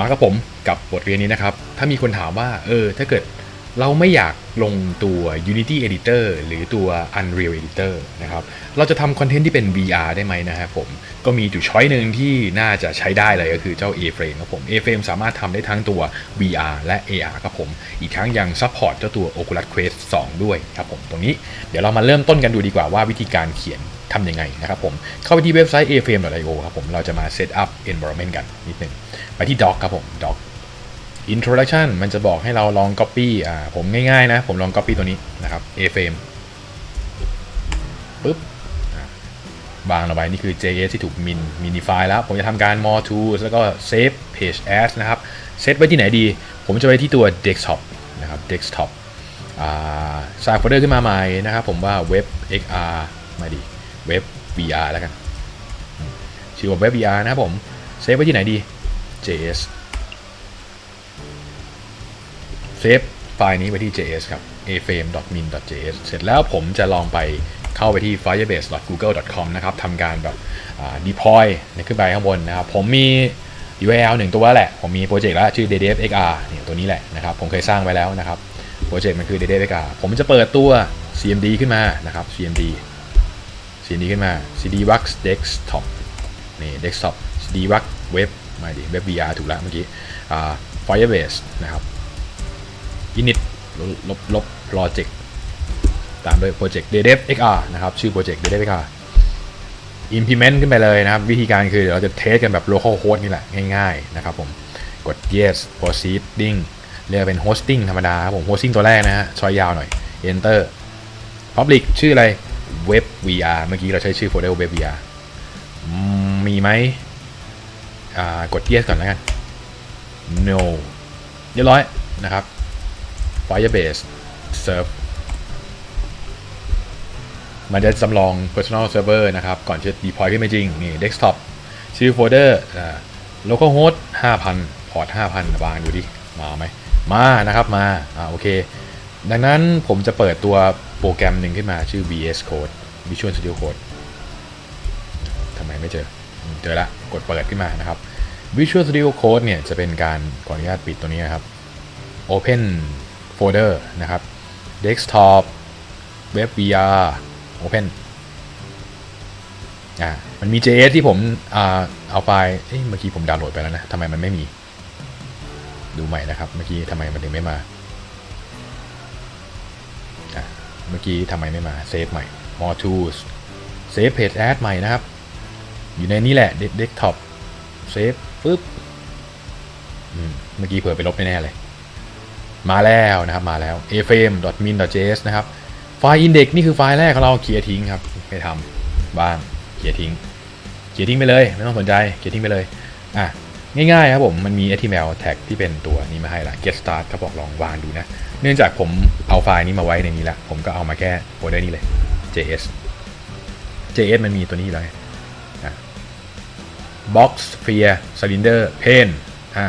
มากับผมกับบทเรียนนี้นะครับ ถ้ามีคนถามว่าเออถ้าเกิดเราไม่อยากลงตัว Unity Editor หรือตัว Unreal Editor นะครับ เราจะทำคอนเทนต์ที่เป็น VR ได้ไหมนะครับผม ก็มีอยู่ช้อยหนึ่งที่น่าจะใช้ได้เลยก็คือเจ้า A-Frame ครับผม A-Frame สามารถทำได้ทั้งตัว VR และ AR ครับผม อีกทั้งยังซัพพอร์ตเจ้าตัว Oculus Quest 2 ด้วยครับผม ตรงนี้เดี๋ยวเรามาเริ่มต้นกันดูดีกว่าว่าวิธีการเขียน ทำยังไงนะครับผมเข้าไปที่เว็บไซต์ aframe.io ครับผมเราจะมา set up environment กันนิดหนึ่งไปที่ doc ครับผม doc introduction มันจะบอกให้เราลอง copy อ่าผมง่ายๆนะ ผมลอง copy ตัวนี้นะครับ A-frame ปุ๊บอะวางเอาไว้นี่คือ JS ที่ถูก min minify แล้ว ผมจะทำการ more tools แล้วก็ save page as นะครับเซตไว้ที่ไหนดี ผมจะไว้ที่ตัว desktop นะครับ desktop สร้างโฟลเดอร์ขึ้นมาใหม่นะครับ ผมว่า web xr มาดี web vr แล้วกัน ชื่อว่า web vr นะครับผม เซฟไว้ที่ไหนดี js เซฟไฟล์นี้ไว้ที่ js ครับ aframe.min.js เสร็จแล้วผมจะลองไปเข้าไปที่ firebase.google.com นะครับทำการแบบ deploy ในขึ้นไปข้างบนนะครับ ผมมี URL หนึ่งตัวแหละ ผมมีโปรเจกต์แล้ว ชื่อ ddfxr เนี่ยตัวนี้แหละนะครับ ผมเคยสร้างไว้แล้วนะครับ โปรเจกต์มันคือ ddfxr ผมจะเปิดตัว cmd ขึ้นมานะครับ cmd cmd ขึ้นมา cdworx desktop นี่ desktop cdworx web ไม่ดิ web vr ถูกแล้วเมื่อกี้ firebase นะครับ init ลบลบ project ตามด้วยโปรเจกต์ ddfxr นะครับ ชื่อโปรเจกต์ ddfxr implement ขึ้นไปเลยนะครับ วิธีการคือเดี๋ยวเราจะเทสกันแบบ local host นี่แหละ ง่ายๆ นะครับผมกด yes proceeding เรียกเป็น hosting ธรรมดาครับผม hosting ตัวแรกนะฮะชอยยาวหน่อย enter public ชื่ออะไร web vr เมื่อกี้เราใช้ชื่อโฟลเดอร์ web vr อืมมีไหมกด yes ก่อนแล้วกัน no เรียบร้อยนะครับ firebase serve มันจะจำลอง personal server นะครับ ก่อนจะ deploy ขึ้นไปจริง นี่ desktop ชื่อโฟลเดอร์อ่า localhost 5,000 พอร์ต 5,000 วางดูดิ มาไหม มานะครับ มา อ่า โอเค ดังนั้นผมจะเปิดตัวโปรแกรมหนึ่งขึ้นมาชื่อ VS Code Visual Studio Code ทำไมไม่เจอ เจอละ กดเปิดขึ้นมานะครับ Visual Studio Code เนี่ยจะเป็นการขออนุญาตปิดตัวนี้นะครับ Open Folder นะครับ Desktop Web VR Open อ่ามันมี JS ที่ผมอ่าเอาไฟล์เอ้ยเมื่อกี้ผมดาวน์โหลดไปแล้วนะทำไมมันไม่มี ดูใหม่นะครับ เมื่อกี้ทำไมมันถึงไม่มา เมื่อกี้ทำไมไม่มาเซฟใหม่ more tools เซฟ page add ใหม่นะครับ อยู่ในนี้แหละ desktop เซฟปึ๊บเมื่อกี้เผื่อไปลบแน่เลย มาแล้วนะครับมาแล้ว afm.min.js นะครับ ไฟล์ index นี่คือไฟล์แรกของเราเคลียร์ทิ้งครับไม่ทำบ้างเคลียร์ทิ้งเคลียร์ทิ้งไปเลย ไม่ต้องสนใจเคลียร์ทิ้งไปเลยอะ ง่ายๆครับผม มันมี HTML tag ที่เป็นตัวนี้มาให้ละ get start เขาบอกลองวางดูนะ เนื่องจากผมเอาไฟล์นี้มาไว้ในนี้ละ ผมก็เอามาแค่โฟลเดอร์นี้เลย js js มันมีตัวนี้แล้วไงอะ box sphere cylinder pane อ่า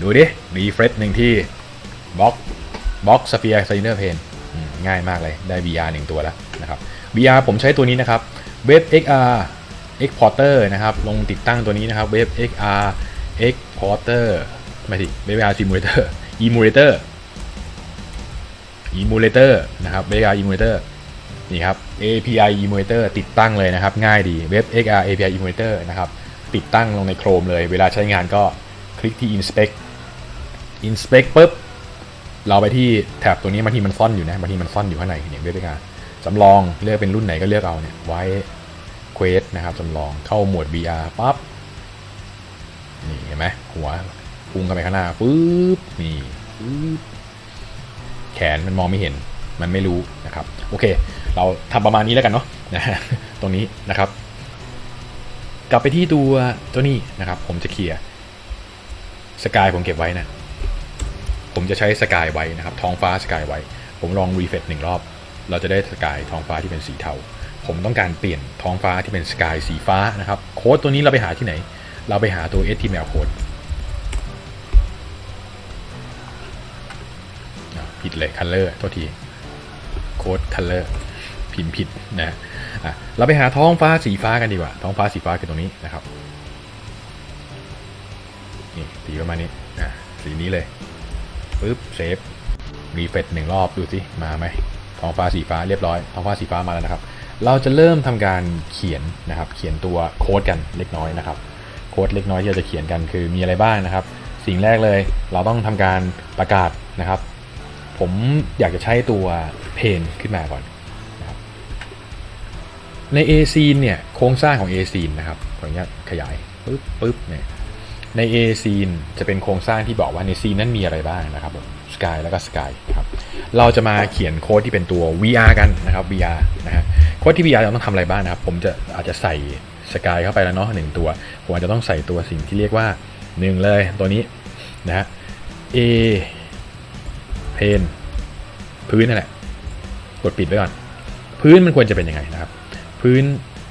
ดูดิ refresh หนึ่งที่ box box sphere cylinder pane ง่ายมากเลย ได้ VR หนึ่งตัวแล้วนะครับ VR ผมใช้ตัวนี้นะครับ Web XR Exporter นะครับ ลงติดตั้งตัวนี้นะครับ Web XR Exporter ไม่สิ Web XR Simulator Emulator Emulator นะครับ Web XR Emulator นี่ครับ API Emulator ติดตั้งเลยนะครับ ง่ายดี Web XR API Emulator นะครับ ติดตั้งลงใน Chrome เลย เวลาใช้งานก็คลิกที่ Inspect Inspect ปุ๊บ เราไปที่แท็บตัวนี้บางทีมันซ่อนอยู่นะบางทีมันซ่อนอยู่ข้างในเนี่ยเว็บการจำลองเลือกเป็นรุ่นไหนก็เลือกเอาเนี่ยไว้ เควสนะครับจำลองเข้าโหมด VR ปั๊บนี่เห็นไหมหัวพุ่งเข้าไปข้างหน้าปึ๊บนี่ปึ๊บแขนมันมองไม่เห็นมันไม่รู้นะครับโอเค เราทำประมาณนี้แล้วกันเนาะนะฮะตรงนี้นะครับ กลับไปที่ตัวตัวนี้นะครับ ผมจะเคลียร์สกายผมเก็บไว้นะ ผมจะใช้สกายไว้นะครับ ท้องฟ้าสกายไว้ ผมลองรีเฟรชหนึ่งรอบ เราจะได้สกายท้องฟ้าที่เป็นสีเทา ผมต้องการเปลี่ยนท้องฟ้าที่เป็นสกายสีฟ้านะครับ โค้ดตัวนี้เราไปหาที่ไหน เราไปหาตัว HTML โค้ดผิดเลย color โทษที โค้ด color พิมพ์ผิดนะะเราไปหาท้องฟ้าสีฟ้ากันดีกว่า ท้องฟ้าสีฟ้าคือตรงนี้นะครับ นี่สีประมาณนี้อะสีนี้เลยปึ๊บเซฟรีเฟรชหนึ่งรอบดูสิมาไหมท้องฟ้าสีฟ้าเรียบร้อย ท้องฟ้าสีฟ้ามาแล้วนะครับ เราจะเริ่มทำการเขียนนะครับ เขียนตัวโค้ดกันเล็กน้อยนะครับ โค้ดเล็กน้อยที่เราจะเขียนกันคือมีอะไรบ้างนะครับ สิ่งแรกเลยเราต้องทำการประกาศนะครับ ผมอยากจะใช้ตัวเพนขึ้นมาก่อนนะครับใน A c ซีนเนี่ยโครงสร้างของ A c ซีนนะครับขออนุญาตขยายปึ๊บปึ๊บเนี่ยใน A c ซีนจะเป็นโครงสร้างที่บอกว่าในซีนนั้นมีอะไรบ้างนะครับผมสกายแล้วก็สกายครับเราจะมาเขียนโค้ดที่เป็นตัว VR กันนะครับ VR นะฮะ โค้ดที่ VR เราต้องทำอะไรบ้างนะครับ ผมจะอาจจะใส่สกายเข้าไปแล้วเนาะหนึ่งตัว ผมอาจจะต้องใส่ตัวสิ่งที่เรียกว่าหนึ่งเลยตัวนี้นะฮะ A เพนพื้นนั่นแหละ กดปิดไว้ก่อน พื้นมันควรจะเป็นยังไงนะครับ พื้น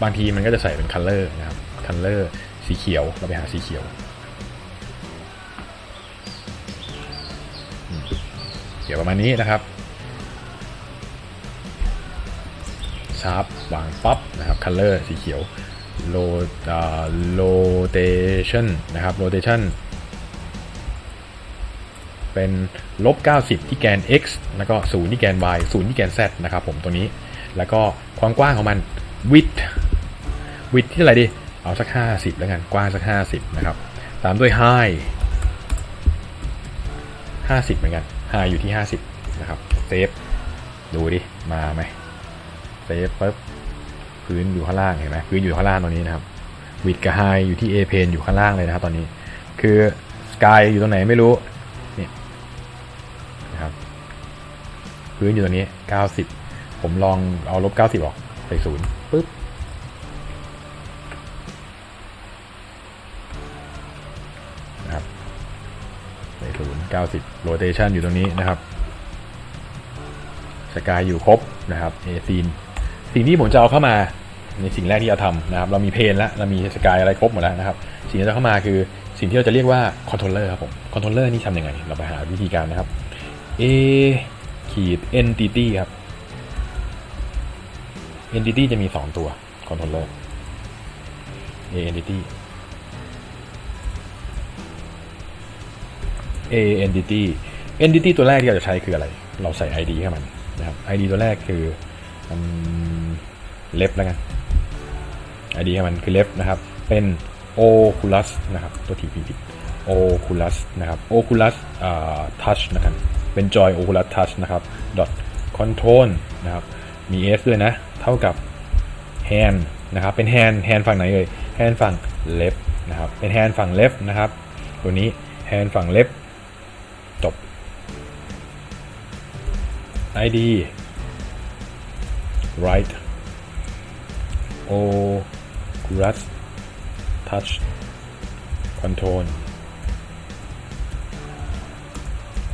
บางทีมันก็จะใส่เป็นคัลเลอร์นะครับ คัลเลอร์สีเขียว เราไปหาสีเขียวอืมเขียวประมาณนี้นะครับ ชาร์ปวางปั๊บนะครับคัลเลอร์สีเขียวโลโลเทชันนะครับโรเทชันเป็นลบ 90 ที่แกน x แล้วก็0ที่แกน y 0ที่แกน z นะครับผมตัวนี้ แล้วก็ความกว้างของมัน width width ที่อะไรดี เอาสัก 50 แล้วกัน กว้างสัก 50 นะครับ ตามด้วย high 50 เหมือนกัน high อยู่ที่ 50 นะครับ เซฟ ดูดิ มาไหม เซฟปุ๊บพื้นอยู่ข้างล่างเห็นไหมพื้นอยู่ข้างล่างตรงนี้นะครับ width กับ high อยู่ที่ a plane อยู่ข้างล่างเลยนะครับตอนนี้ คือ sky อยู่ตรงไหนไม่รู้นี่นะครับพื้นอยู่ตรงนี้ 90 ผมลองเอาลบ 90 ออกใส่ศูนย์ปึ๊บนะครับใส่ศูนย์90 rotation อยู่ตรงนี้นะครับสกายอยู่ครบนะครับเอซีน สิ่งที่ผมจะเอาเข้ามาในสิ่งแรกที่เราทำนะครับเรามีเพนแล้วเรามีสกายอะไรครบหมดแล้วนะครับสิ่งที่จะเข้ามาคือสิ่งที่เราจะเรียกว่าคอนโทรลเลอร์ครับผมคอนโทรลเลอร์นี่ทำยังไง เราไปหาวิธีการนะครับ a ขีด entity ครับ entity จะมี 2 ตัว controller a entity a entity entity ตัวแรกที่เราจะใช้คืออะไร เราใส่ id ให้มันนะครับ id ตัวแรกคือ อืม left แล้วกัน id ให้มันคือ left นะครับ เป็น oculus นะครับ ตัวทีผิด oculus นะครับ oculus อ่า touch นะครับเป็น joy oculus touch นะครับ dot control นะครับมี s ด้วยนะ เท่ากับ hand นะครับเป็น hand hand ฝั่งไหนเอ่ย hand ฝั่ง left นะครับเป็น hand ฝั่ง left นะครับ ตัวนี้ hand ฝั่ง left จบ id right oculus touch control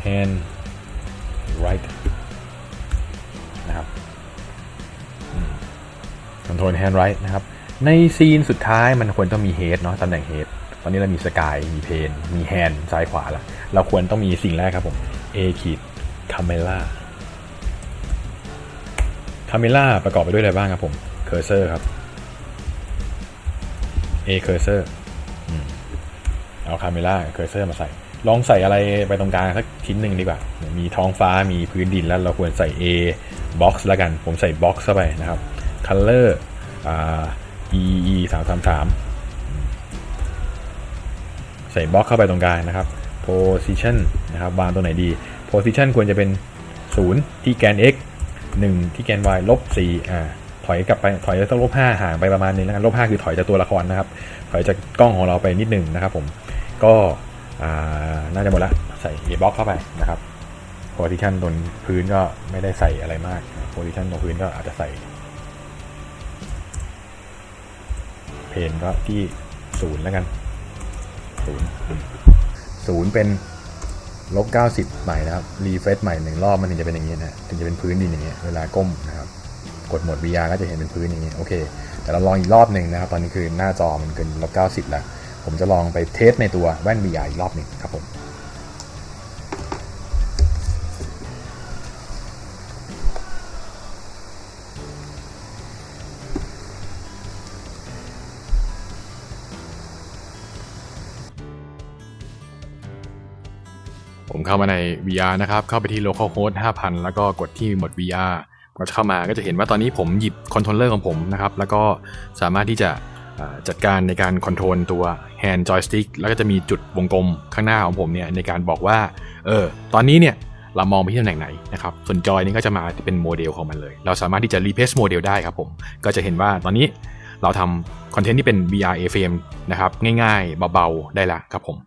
hand right นะครับคอนโทรล hand right นะครับ ในซีนสุดท้ายมันควรต้องมี head เนาะตำแหน่ง head ตอนนี้เรามี sky มี pane มี hand ซ้ายขวาแล้ว เราควรต้องมีสิ่งแรกครับผม a ขีด camera camera ประกอบไปด้วยอะไรบ้างครับผม cursor ครับ a cursor อืมเอา camera cursor มาใส่ ลองใส่อะไรไปตรงกลางสักชิ้นหนึ่งดีกว่า มีท้องฟ้ามีพื้นดินแล้วเราควรใส่ A box แล้วกัน ผมใส่ box เข้าไปนะครับ color อ่า e e สามสามสามใส่ box เข้าไปตรงกลางนะครับ position นะครับวางตรงไหนดี position ควรจะเป็น 0 ที่แกน x 1 ที่แกน y ลบ4อ่าถอยกลับไปถอยต้องลบ5ห่างไปประมาณนึงแล้วกันลบ5คือถอยจากตัวละครนะครับ ถอยจากกล้องของเราไปนิดหนึ่งนะครับผมก็น่าจะหมดละใส่ A box เข้าไปนะครับ position บนพื้นก็ไม่ได้ใส่อะไรมาก position ตรงพื้นก็อาจจะใส่ เพนก็ที่ศูนย์แล้วกันศูนย์ศูนย์เป็น ลบ 90 ใหม่นะครับ รีเฟรชใหม่หนึ่งรอบมันถึงจะเป็นอย่างนี้นะ ถึงจะเป็นพื้นดินอย่างเงี้ย เวลาก้มนะครับ กดโหมด VR ก็จะเห็นเป็นพื้นอย่างนี้โอเค แต่เราลองอีกรอบหนึ่งนะครับ ตอนนี้คือหน้าจอมันเกินลบ 90 แล้ว ผมจะลองไปเทสในตัวแว่น VR อีกรอบหนึ่งครับผม เข้ามาใน VR นะครับ เข้าไปที่ localhost 5,000 แล้วก็กดที่หมด VR ก็จะเข้ามาก็จะเห็นว่าตอนนี้ผมหยิบคอนโทรลเลอร์ของผมนะครับ แล้วก็สามารถที่จะจัดการในการคอนโทรลตัว hand joystick แล้วก็จะมีจุดวงกลมข้างหน้าของผมเนี่ยในการบอกว่า เออ ตอนนี้เนี่ยเรามองไปที่ตำแหน่งไหนนะครับ ส่วนจอยนี้ก็จะมาเป็นโมเดลของมันเลย เราสามารถที่จะ replace โมเดลได้ครับผม ก็จะเห็นว่าตอนนี้เราทำคอนเทนต์ที่เป็น VR a f m นะครับ ง่ายๆ เบาๆ ได้ละครับผม